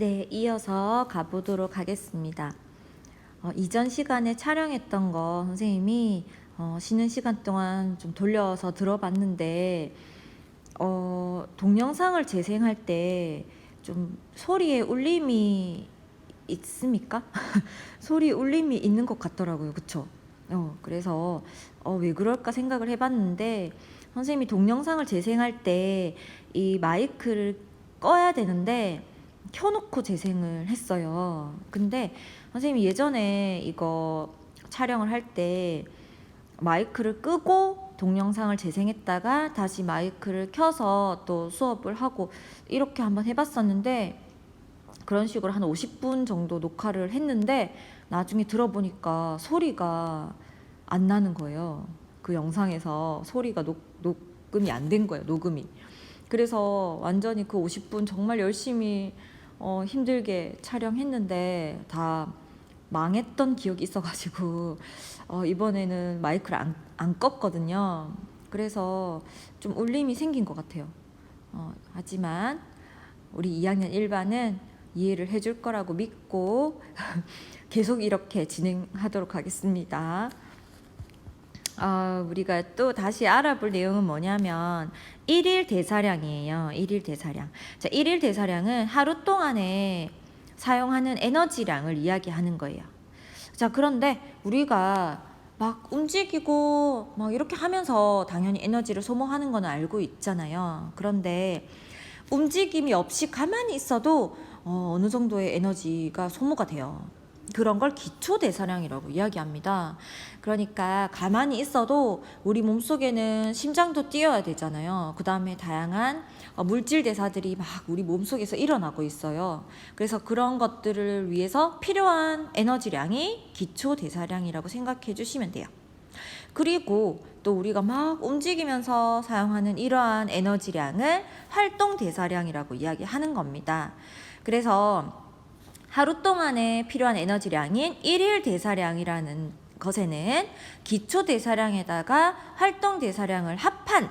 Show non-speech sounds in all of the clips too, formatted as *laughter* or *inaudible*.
네, 이어서 가보도록 하겠습니다. 어, 이전 시간에 촬영했던 거 선생님이 어, 쉬는 시간 동안 좀 돌려서 들어봤는데 어, 동영상을 재생할 때 좀 소리에 울림이 있습니까? *laughs* 소리 울림이 있는 것 같더라고요. 그쵸? 어, 그래서 어, 왜 그럴까 생각을 해봤는데 선생님이 동영상을 재생할 때 이 마이크를 꺼야 되는데 켜놓고 재생을 했어요. 근데 선생님이 예전에 이거 촬영을 할 때 마이크를 끄고 동영상을 재생했다가 다시 마이크를 켜서 또 수업을 하고 이렇게 한번 해봤었는데 그런 식으로 한 50분 정도 녹화를 했는데 나중에 들어보니까 소리가 안 나는 거예요. 그 영상에서 소리가 녹, 녹음이 안 된 거예요. 녹음이. 그래서 완전히 그 50분 정말 열심히 어, 힘들게 촬영했는데 다 망했던 기억이 있어가지고 어, 이번에는 마이크를 안, 안 껐거든요. 그래서 좀 울림이 생긴 것 같아요. 어, 하지만 우리 2학년 1반은 이해를 해줄 거라고 믿고 *laughs* 계속 이렇게 진행하도록 하겠습니다. 아, 우리가 또 다시 알아볼 내용은 뭐냐면 일일 대사량이에요. 일일 대사량. 자, 일일 대사량은 하루 동안에 사용하는 에너지량을 이야기하는 거예요. 자, 그런데 우리가 막 움직이고 막 이렇게 하면서 당연히 에너지를 소모하는 건 알고 있잖아요. 그런데 움직임이 없이 가만히 있어도 어, 어느 정도의 에너지가 소모가 돼요. 그런 걸 기초 대사량이라고 이야기합니다. 그러니까 가만히 있어도 우리 몸 속에는 심장도 뛰어야 되잖아요. 그 다음에 다양한 어, 물질 대사들이 막 우리 몸 속에서 일어나고 있어요. 그래서 그런 것들을 위해서 필요한 에너지량이 기초 대사량이라고 생각해 주시면 돼요. 그리고 또 우리가 막 움직이면서 사용하는 이러한 에너지량을 활동 대사량이라고 이야기하는 겁니다. 그래서 하루 동안에 필요한 에너지량인 일일 대사량이라는 것에는 기초 대사량에다가 활동 대사량을 합한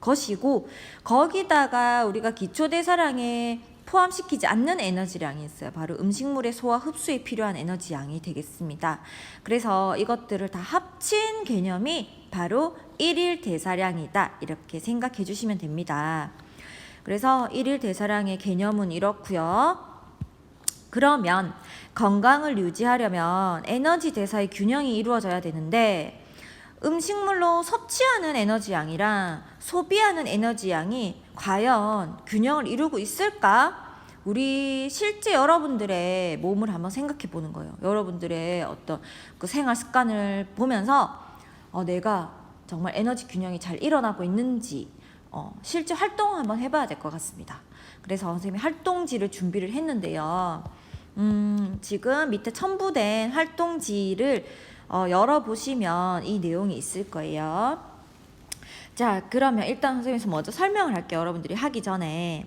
것이고 거기다가 우리가 기초 대사량에 포함시키지 않는 에너지량이 있어요. 바로 음식물의 소화 흡수에 필요한 에너지량이 되겠습니다. 그래서 이것들을 다 합친 개념이 바로 일일 대사량이다. 이렇게 생각해 주시면 됩니다. 그래서 일일 대사량의 개념은 이렇고요. 그러면 건강을 유지하려면 에너지 대사의 균형이 이루어져야 되는데 음식물로 섭취하는 에너지 양이랑 소비하는 에너지 양이 과연 균형을 이루고 있을까? 우리 실제 여러분들의 몸을 한번 생각해 보는 거예요. 여러분들의 어떤 그 생활 습관을 보면서 어, 내가 정말 에너지 균형이 잘 일어나고 있는지 어, 실제 활동을 한번 해봐야 될 것 같습니다. 그래서 선생님이 활동지를 준비를 했는데요. 음, 지금 밑에 첨부된 활동지를 어, 열어보시면 이 내용이 있을 거예요. 자, 그러면 일단 선생님께서 먼저 설명을 할게요. 여러분들이 하기 전에.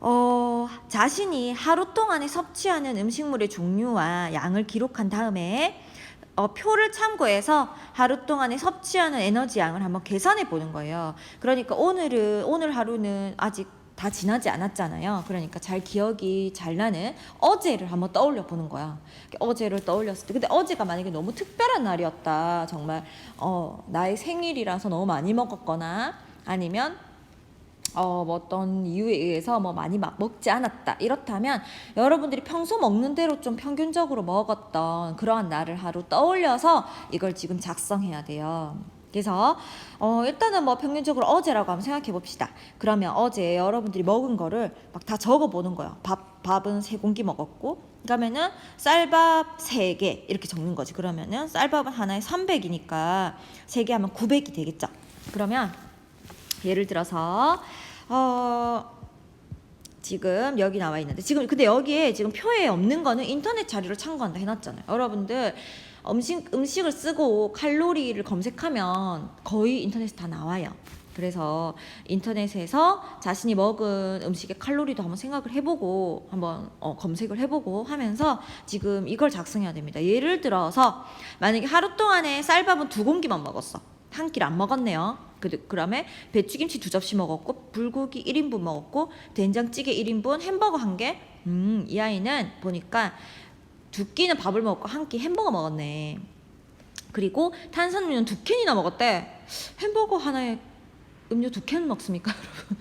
어, 자신이 하루 동안에 섭취하는 음식물의 종류와 양을 기록한 다음에 어, 표를 참고해서 하루 동안에 섭취하는 에너지 양을 한번 계산해 보는 거예요. 그러니까 오늘은 오늘 하루는 아직 다 지나지 않았잖아요. 그러니까 잘 기억이 잘 나는 어제를 한번 떠올려 보는 거야. 어제를 떠올렸을 때, 근데 어제가 만약에 너무 특별한 날이었다. 정말 어, 나의 생일이라서 너무 많이 먹었거나 아니면 어, 뭐 어떤 이유에 의해서 뭐 많이 막 먹지 않았다. 이렇다면 여러분들이 평소 먹는 대로 좀 평균적으로 먹었던 그러한 날을 하루 떠올려서 이걸 지금 작성해야 돼요. 그래서 어, 일단은 뭐 평균적으로 어제라고 한번 생각해 봅시다. 그러면 어제 여러분들이 먹은 거를 막 다 적어 보는 거예요. 밥 밥은 세 공기 먹었고 그러면은 쌀밥 세 개 이렇게 적는 거지. 그러면은 쌀밥은 하나에 300이니까 세 개 하면 900이 되겠죠. 그러면 예를 들어서 어 지금 여기 나와 있는데 지금 근데 여기에 지금 표에 없는 거는 인터넷 자료를 참고한다 해놨잖아요. 여러분들 음식 음식을 쓰고 칼로리를 검색하면 거의 인터넷에 다 나와요. 그래서 인터넷에서 자신이 먹은 음식의 칼로리도 한번 생각을 해보고 한번 어, 검색을 해보고 하면서 지금 이걸 작성해야 됩니다. 예를 들어서 만약에 하루 동안에 쌀밥은 두 공기만 먹었어. 한 끼를 안 먹었네요. 그, 그다음에 배추김치 두 접시 먹었고 불고기 1인분 먹었고 된장찌개 1인분 햄버거 한 개. 음, 이 아이는 보니까 두 끼는 밥을 먹고 한 끼 햄버거 먹었네. 그리고 탄산음료는 두 캔이나 먹었대. 햄버거 하나에 음료 두 캔 먹습니까, *laughs* 여러분?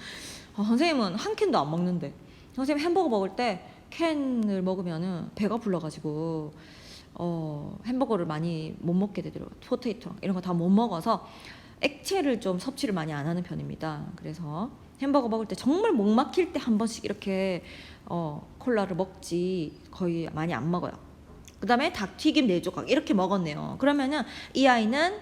어, 선생님은 한 캔도 안 먹는데. 선생님 햄버거 먹을 때 캔을 먹으면은 배가 불러가지고 어, 햄버거를 많이 못 먹게 되더라고요. 포테이토 이런 거 다 못 먹어서 액체를 좀 섭취를 많이 안 하는 편입니다. 그래서 햄버거 먹을 때 정말 목 막힐 때 한 번씩 이렇게 어, 콜라를 먹지 거의 많이 안 먹어요. 그 다음에 닭튀김 네 조각 이렇게 먹었네요. 그러면은 이 아이는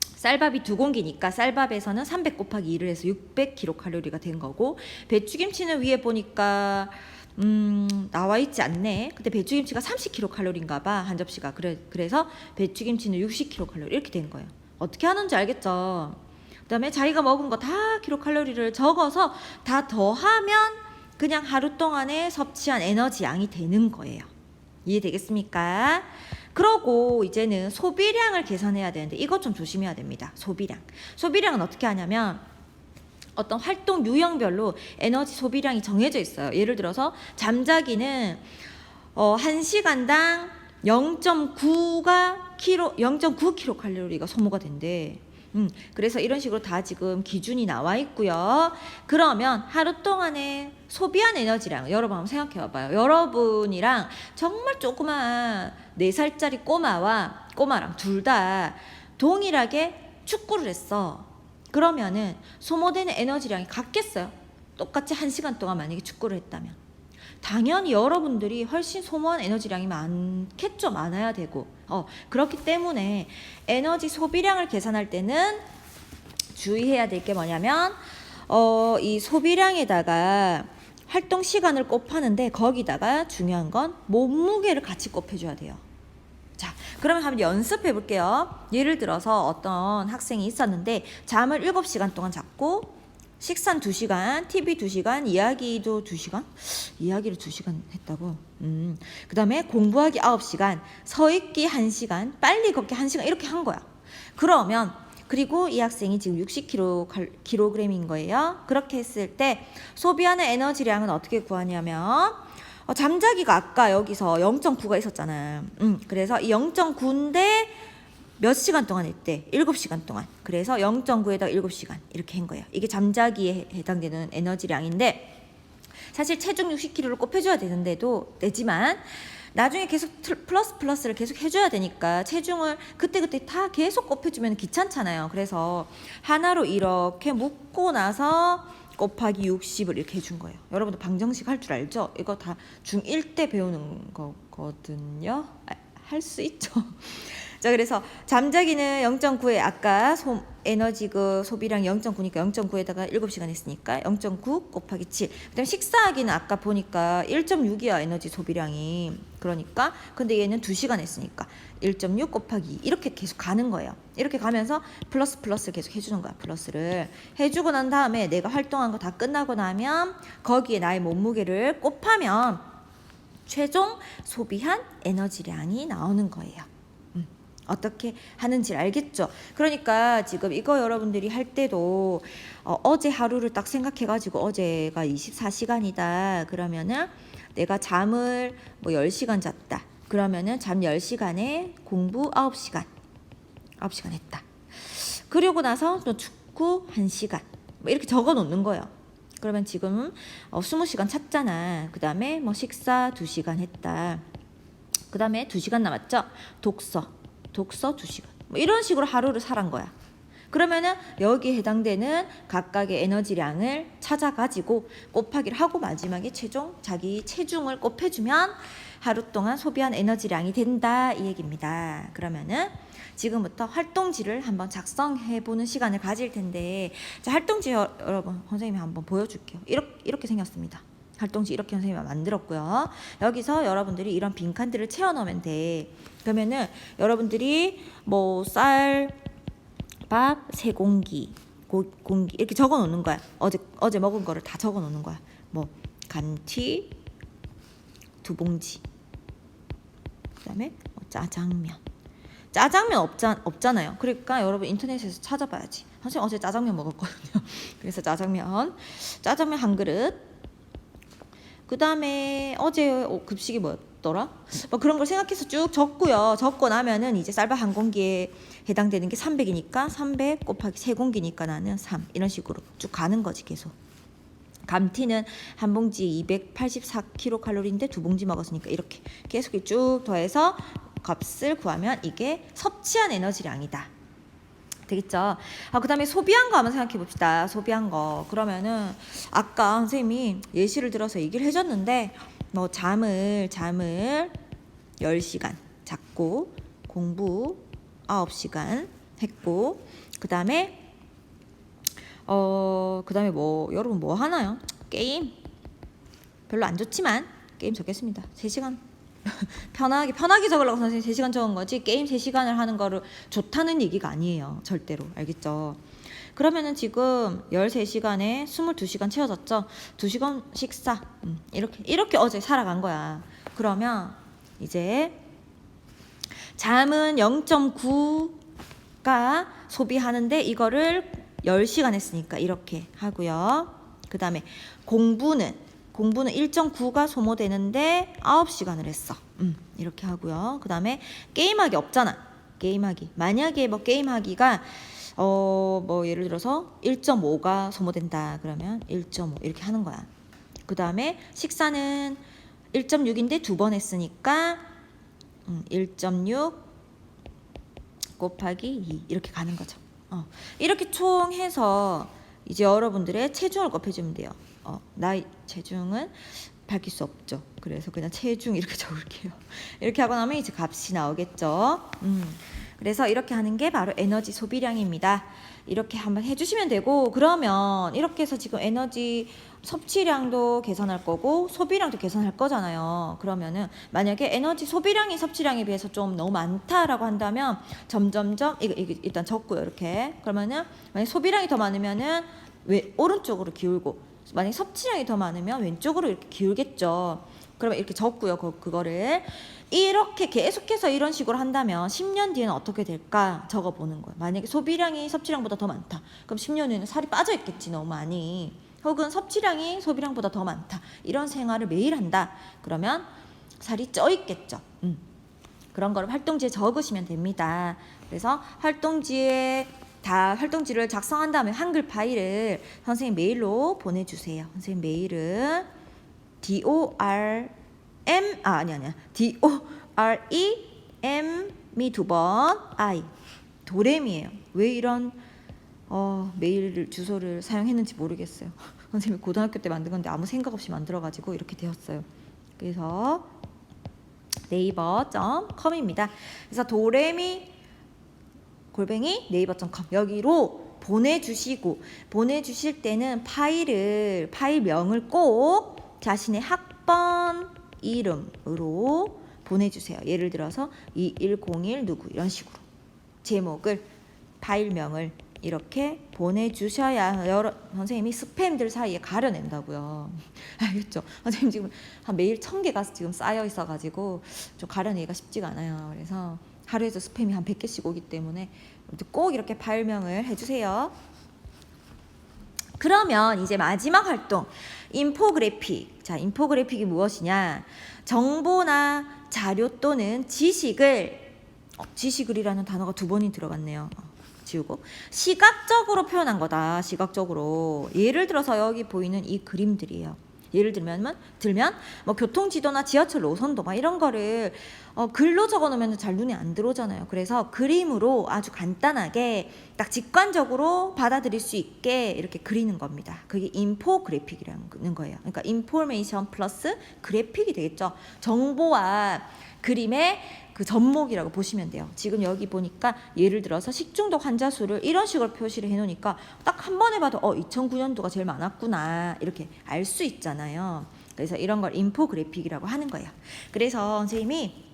쌀밥이 두 공기니까 쌀밥에서는 300 곱하기 2를 해서 600kcal가 된 거고 배추김치는 위에 보니까 음, 나와 있지 않네. 근데 배추김치가 30kcal인가 봐. 한 접시가. 그래 그래서 배추김치는 60kcal 이렇게 된 거예요. 어떻게 하는지 알겠죠? 그다음에 자기가 먹은 거 다 킬로칼로리를 적어서 다 더하면 그냥 하루 동안에 섭취한 에너지 양이 되는 거예요. 이해되겠습니까? 그러고 이제는 소비량을 계산해야 되는데 이것 좀 조심해야 됩니다. 소비량. 소비량은 어떻게 하냐면 어떤 활동 유형별로 에너지 소비량이 정해져 있어요. 예를 들어서 잠자기는 어, 1시간당 0.9가 키로 0.9 킬로칼로리가 소모가 된대. 음, 그래서 이런 식으로 다 지금 기준이 나와 있고요. 그러면 하루 동안에 소비한 에너지량 여러분 한번 생각해 봐봐요. 여러분이랑 정말 조그만 4살짜리 꼬마와 꼬마랑 둘 다 동일하게 축구를 했어. 그러면은 소모되는 에너지량이 같겠어요. 똑같이 한 시간 동안 만약에 축구를 했다면. 당연히 여러분들이 훨씬 소모한 에너지량이 많겠죠. 많아야 되고. 어, 그렇기 때문에 에너지 소비량을 계산할 때는 주의해야 될 게 뭐냐면, 어, 이 소비량에다가 활동 시간을 곱하는데 거기다가 중요한 건 몸무게를 같이 곱해줘야 돼요. 자, 그러면 한번 연습해 볼게요. 예를 들어서 어떤 학생이 있었는데 잠을 7시간 동안 잤고 식사는 2시간, TV 2시간, 이야기도 2시간? 이야기를 2시간 했다고? 음. 그 다음에 공부하기 9시간, 서 있기 1시간, 빨리 걷기 1시간, 이렇게 한 거야. 그러면, 그리고 이 학생이 지금 60kg인 거예요. 그렇게 했을 때, 소비하는 에너지량은 어떻게 구하냐면, 어, 잠자기가 아까 여기서 0.9가 있었잖아요. 음, 그래서 이 0.9인데, 몇 시간 동안 했대? 7시간 동안. 그래서 0.9에다 7시간 이렇게 한 거예요. 이게 잠자기에 해당되는 에너지량인데 사실 체중 60kg를 곱해줘야 되는데도 되지만 나중에 계속 틀- 플러스 플러스를 계속 해줘야 되니까 체중을 그때그때 다 계속 곱해주면 귀찮잖아요. 그래서 하나로 이렇게 묶고 나서 곱하기 60을 이렇게 해준 거예요. 여러분도 방정식 할 줄 알죠? 이거 다 중1 때 배우는 거거든요. 아, 할수 있죠. *laughs* 자 그래서 잠자기는 0.9에 아까 소, 에너지 그 소비량 0.9니까 0.9에다가 7시간 했으니까 0.9 곱하기 7 그다음 식사하기는 아까 보니까 1.6이야 에너지 소비량이. 그러니까 근데 얘는 2시간 했으니까 1.6 곱하기 2 이렇게 계속 가는 거예요. 이렇게 가면서 플러스 플러스 계속 해주는 거야 플러스를. 해주고 난 다음에 내가 활동한 거 다 끝나고 나면 거기에 나의 몸무게를 곱하면 최종 소비한 에너지량이 나오는 거예요 어떻게 하는지 알겠죠? 그러니까 지금 이거 여러분들이 할 때도 어, 제 하루를 딱 생각해가지고 어제가 24시간이다. 그러면은 내가 잠을 뭐 10시간 잤다. 그러면은 잠 10시간에 공부 9시간. 9시간 했다. 그리고 나서 또 축구 1시간. 뭐 이렇게 적어 놓는 거예요. 그러면 지금 어, 20시간 찼잖아. 그 다음에 뭐 식사 2시간 했다. 그 다음에 2시간 남았죠? 독서. 독서 2시간. 뭐 이런 식으로 하루를 살한 거야. 그러면은 여기에 해당되는 각각의 에너지량을 찾아가지고 곱하기를 하고 마지막에 최종 자기 체중을 곱해주면 하루 동안 소비한 에너지량이 된다 이 얘기입니다. 그러면은 지금부터 활동지를 한번 작성해 보는 시간을 가질 텐데 자 활동지 여, 여러분 선생님이 한번 보여줄게요. 이렇게 이렇게 생겼습니다. 활동지 이렇게 선생님이 만들었고요. 여기서 여러분들이 이런 빈칸들을 채워 넣으면 돼. 그러면은 여러분들이 뭐 쌀, 밥, 세 공기, 고, 공기 이렇게 적어 놓는 거야. 어제 어제 먹은 거를 다 적어 놓는 거야. 뭐 간튀 두 봉지. 그다음에 뭐 짜장면. 짜장면 없자, 없잖아요. 그러니까 여러분 인터넷에서 찾아봐야지. 선생님 어제 짜장면 먹었거든요. *laughs* 그래서 짜장면, 짜장면 한 그릇. 그 다음에 어제 어, 급식이 뭐였더라? 뭐 그런 걸 생각해서 쭉 적고요. 적고 나면은 이제 쌀밥 한 공기에 해당되는 게 300이니까 300 곱하기 세 공기니까 나는 3 이런 식으로 쭉 가는 거지 계속. 감튀는 한 봉지 284kcal인데 두 봉지 먹었으니까 이렇게 계속 쭉 더해서 값을 구하면 이게 섭취한 에너지량이다. 되겠죠? 아, 그 다음에 소비한 거 한번 생각해 봅시다. 소비한 거. 그러면은 아까 선생님이 예시를 들어서 얘기를 해줬는데 뭐 잠을, 잠을 10시간 잤고 공부 9시간 했고 그 다음에 어, 그 다음에 뭐, 여러분 뭐 하나요? 게임. 별로 안 좋지만, 게임 적겠습니다. 3시간. *laughs* 편하게, 편하게 적으려고 선생님 3시간 적은 거지, 게임 3시간을 하는 거를 좋다는 얘기가 아니에요. 절대로. 알겠죠? 그러면은 지금 13시간에 22시간 채워졌죠? 2시간 식사. 음, 이렇게, 이렇게 어제 살아간 거야. 그러면 이제 잠은 0.9가 소비하는데 이거를 10시간 했으니까 이렇게 하고요. 그 다음에 공부는 공부는 1.9가 소모되는데 9시간을 했어. 음, 이렇게 하고요. 그 다음에 게임하기 없잖아. 게임하기. 만약에 뭐 게임하기가 어, 뭐 예를 들어서 1.5가 소모된다. 그러면 1.5 이렇게 하는 거야. 그 다음에 식사는 1.6인데 두 번 했으니까 음, 1.6 곱하기 2 이렇게 가는 거죠. 어, 이렇게 총 해서 이제 여러분들의 체중을 곱해주면 돼요. 어, 나의 체중은 밝힐 수 없죠. 그래서 그냥 체중 이렇게 *laughs* 적을게요. 이렇게 하고 나면 이제 값이 나오겠죠. 음, 그래서 이렇게 하는 게 바로 에너지 소비량입니다. 이렇게 한번 해주시면 되고 그러면 이렇게 해서 지금 에너지 섭취량도 계산할 거고 소비량도 계산할 거잖아요. 그러면은 만약에 에너지 소비량이 섭취량에 비해서 좀 너무 많다라고 한다면 점점점 이거, 이거 일단 적고요. 이렇게 그러면은 만약 소비량이 더 많으면은 왜 오른쪽으로 기울고 만약 섭취량이 더 많으면 왼쪽으로 이렇게 기울겠죠. 그러면 이렇게 적고요. 그, 그거를 이렇게 계속해서 이런 식으로 한다면 10년 뒤에는 어떻게 될까 적어 보는 거예요. 만약에 소비량이 섭취량보다 더 많다. 그럼 10년 후에는 살이 빠져 있겠지 너무 많이. 혹은 섭취량이 소비량보다 더 많다. 이런 생활을 매일 한다. 그러면 살이 쪄 있겠죠. 음. 그런 거를 활동지에 적으시면 됩니다. 그래서 활동지에 다 활동지를 작성한 다음에 한글 파일을 선생님 메일로 보내주세요. 선생님 메일은 D O R M 아 아니 아니야 D O R E M 미 두 번 I 도렘이에요. 왜 이런 어, 메일 주소를 사용했는지 모르겠어요. *laughs* 선생님이 고등학교 때 만든 건데 아무 생각 없이 만들어가지고 이렇게 되었어요. 그래서 네이버.com입니다. 그래서 도레미 골뱅이 네이버.com 여기로 보내주시고 보내주실 때는 파일을 파일명을 꼭 자신의 학번 이름으로 보내주세요. 예를 들어서 2101 누구 이런 식으로 제목을 파일명을 이렇게 보내주셔야 여러 선생님이 스팸들 사이에 가려낸다고요. *laughs* 알겠죠? 선생님 지금 한 매일 천 개가 지금 쌓여 있어가지고 좀 가려내기가 쉽지가 않아요. 그래서 하루에도 스팸이 한 100개씩 오기 때문에 꼭 이렇게 발명을 해주세요. 그러면 이제 마지막 활동 인포그래픽. 자, 인포그래픽이 무엇이냐? 정보나 자료 또는 지식을 어, 지식을이라는 단어가 두 번이 들어갔네요. 어, 지우고 시각적으로 표현한 거다. 시각적으로 예를 들어서 여기 보이는 이 그림들이에요. 예를 들면 들면 뭐 교통 지도나 지하철 노선도 막 이런 거를 어, 글로 적어 놓으면 잘 눈에 안 들어오잖아요. 그래서 그림으로 아주 간단하게 딱 직관적으로 받아들일 수 있게 이렇게 그리는 겁니다. 그게 인포그래픽이라는 거예요. 그러니까 인포메이션 플러스 그래픽이 되겠죠. 정보와 그림의 그 접목이라고 보시면 돼요. 지금 여기 보니까 예를 들어서 식중독 환자 수를 이런 식으로 표시를 해놓으니까 딱 한 번에 봐도 어 2009년도가 제일 많았구나 이렇게 알 수 있잖아요. 그래서 이런 걸 인포그래픽이라고 하는 거예요. 그래서 선생님이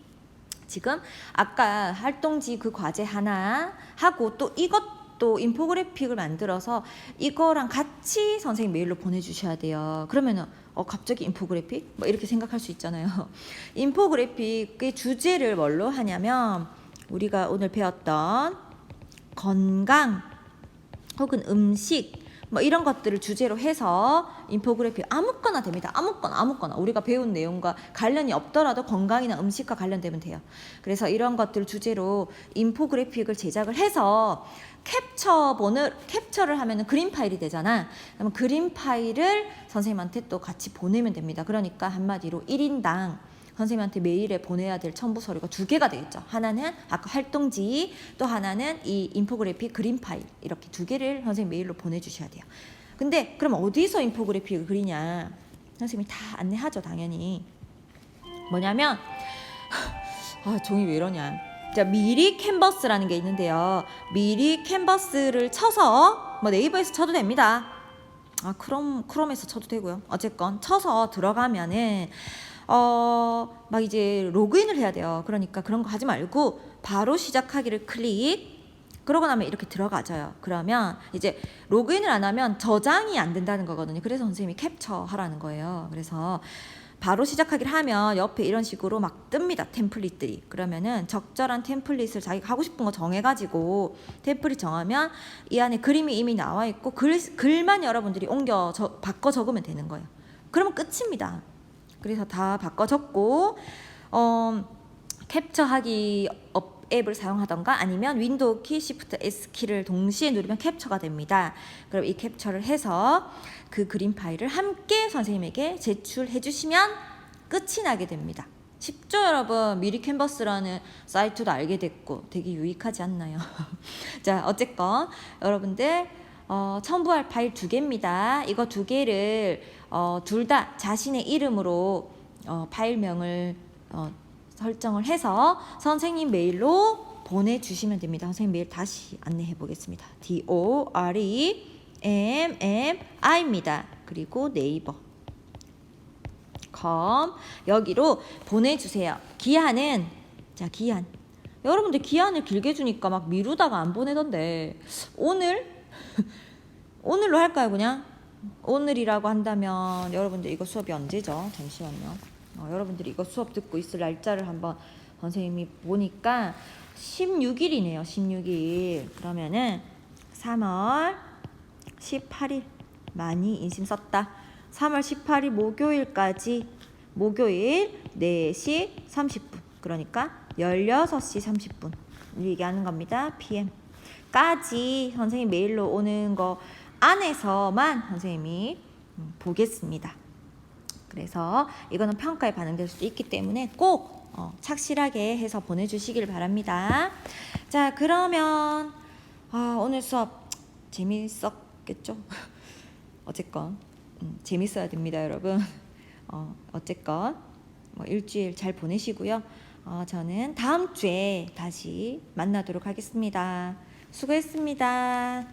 지금 아까 활동지 그 과제 하나 하고 또 이것도 인포그래픽을 만들어서 이거랑 같이 선생님 메일로 보내주셔야 돼요. 그러면은 어 갑자기 인포그래픽? 뭐 이렇게 생각할 수 있잖아요. *laughs* 인포그래픽의 주제를 뭘로 하냐면 우리가 오늘 배웠던 건강 혹은 음식 뭐 이런 것들을 주제로 해서 인포그래피 아무거나 됩니다. 아무거나 아무거나 우리가 배운 내용과 관련이 없더라도 건강이나 음식과 관련되면 돼요. 그래서 이런 것들을 주제로 인포그래픽을 제작을 해서 캡처 본을 캡처를 하면은 그림 파일이 되잖아. 그러면 그림 파일을 선생님한테 또 같이 보내면 됩니다. 그러니까 한마디로 1인당 선생님한테 메일에 보내야 될 첨부 서류가 두 개가 되겠죠. 하나는 아까 활동지, 또 하나는 이 인포그래픽 그림 파일 이렇게 두 개를 선생님 메일로 보내주셔야 돼요. 근데 그럼 어디서 인포그래픽을 그리냐? 선생님이 다 안내하죠, 당연히. 뭐냐면 아 종이 왜 이러냐? 자 미리 캔버스라는 게 있는데요. 미리 캔버스를 쳐서 뭐 네이버에서 쳐도 됩니다. 아 크롬 크롬에서 쳐도 되고요. 어쨌건 쳐서 들어가면은 어 막 이제 로그인을 해야 돼요. 그러니까 그런 거 하지 말고 바로 시작하기를 클릭. 그러고 나면 이렇게 들어가져요. 그러면 이제 로그인을 안 하면 저장이 안 된다는 거거든요. 그래서 선생님이 캡처 하라는 거예요. 그래서 바로 시작하기를 하면 옆에 이런 식으로 막 뜹니다. 템플릿들이. 그러면은 적절한 템플릿을 자기가 하고 싶은 거 정해가지고 템플릿 정하면 이 안에 그림이 이미 나와 있고 글, 글만 여러분들이 옮겨 저, 바꿔 적으면 되는 거예요. 그러면 끝입니다. 그래서 다 바꿔 적고 어, 캡처하기 업 앱을 사용하던가 아니면 윈도우 키, 시프트 S 키를 동시에 누르면 캡처가 됩니다. 그럼 이 캡처를 해서 그 그림 파일을 함께 선생님에게 제출해 주시면 끝이 나게 됩니다. 쉽죠, 여러분? 미리 캔버스라는 사이트도 알게 됐고 되게 유익하지 않나요? *laughs* 자, 어쨌건 여러분들 어, 첨부할 파일 두 개입니다. 이거 두 개를 어, 둘 다 자신의 이름으로 어, 파일명을 어, 설정을 해서 선생님 메일로 보내주시면 됩니다. 선생님 메일 다시 안내해 보겠습니다. D O R E M M I입니다. 그리고 네이버 여기로 보내주세요. 기한은 자 기한 여러분들 기한을 길게 주니까 막 미루다가 안 보내던데 오늘 *laughs* 오늘로 할까요 그냥 오늘이라고 한다면 여러분들 이거 수업이 언제죠? 잠시만요. 어, 여러분들이 이거 수업 듣고 있을 날짜를 한번 선생님이 보니까 16일이네요. 16일. 그러면은 3월 18일 많이 인심 썼다. 3월 18일 목요일까지 목요일 4시 30분. 그러니까 16시 30분. 얘기하는 겁니다. PM. 까지 선생님 메일로 오는 거 안에서만 선생님이 음, 보겠습니다. 그래서 이거는 평가에 반영될 수도 있기 때문에 꼭 어, 착실하게 해서 보내주시길 바랍니다. 자, 그러면 아, 오늘 수업 재밌었겠죠? *laughs* 어쨌건 음, 재밌어야 됩니다, 여러분. *laughs* 어, 어쨌건 뭐 일주일 잘 보내시고요. 어, 저는 다음 주에 다시 만나도록 하겠습니다. 수고했습니다.